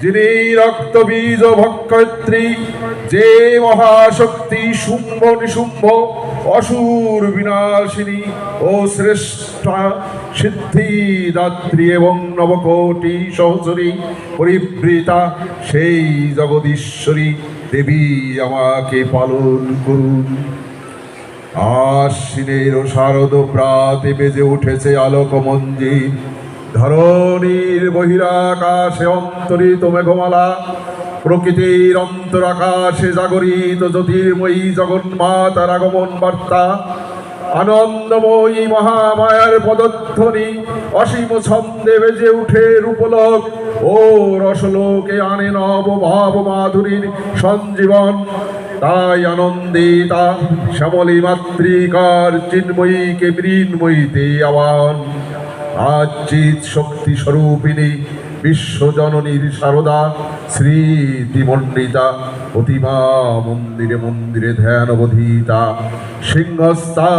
যিনি রক্তবীজ ভক্ষত্রী যে মহাশক্তি শুম্ভ নিশুম্ভ, অসুর বিনাশিনী ও শ্রেষ্ঠা সিদ্ধিদাত্রী এবং নবকোটি সহচরী পরিবৃতা, সেই জগদীশ্বরী দেবী আমাকে পালন করুন। আশ্বিনের শারদ প্রাতে বেজে উঠেছে আলোক মঞ্জির ধরণীর বহিরাকাশে অন্তরিত মেঘমালা, প্রকৃতির অন্তরাকাশে জাগরিত জ্যোতির্ময়ী জগন্মাতার আগমন বার্তা, আনন্দময়ী মহামায়ার পদধ্বনি, অসীম ছন্দে বেজে উঠে রূপলোক, ও রসলোকে আনে নব ভাব মাধুরীর সঞ্জীবন। তাই আনন্দিতা, শ্যামলী মাতৃকার চিন্ময়ীকে মৃন্ময়ীতে আহ্বান। আজ চিত শক্তি স্বরূপিণী বিশ্বজননীর সারদা স্মৃতিমণ্ডিতা প্রতিমা মন্দিরে মন্দিরে ধ্যান অবধীতা সিংহস্তা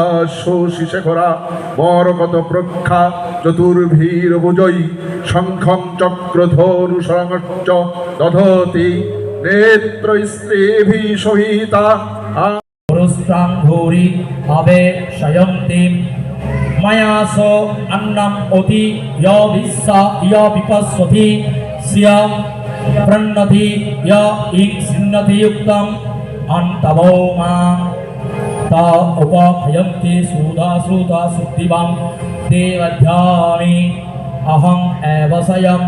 শেখরা মরকত প্রখ্যা চতুর্ভীর বুজয়ী শঙ্খং চক্র ধনু সংচ দধতি নেত্র স্ত্রীভি সহিতা আবে শয়ন্তি ময়া স অন্নম অতি য় বিশ্বা য় বিপশ্বতি শ্রিয়ম প্রণ্নতি য় ইং সিন্নতি যুক্তম অন্তভো মাং তা উপভয়ন্তি সুধা সুধা সুদ্দিবাং দেবধ্যানি অহং এব স্বয়ং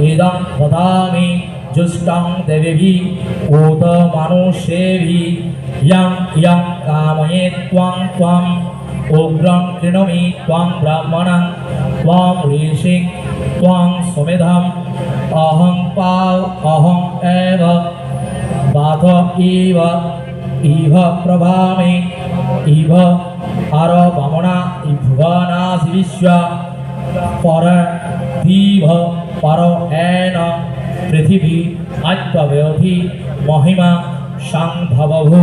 ইদং দদামি जुष्टं देवीभिः उत मनुष्येभिः यं यं कामये त्वां त्वाम् উগ্রং কৃণমি ত্বং ব্রাহ্মণং ত্বং ঋষিং ত্বং সুমেধম অহং পাল অহং এব বাধ ইব ইভ প্রভামে ইভ আর বামনা ইভনাসি বিশ্ব পর ধীভ পর এন পৃথিবী আত্মব্যধি মহিমা সাংভবভূ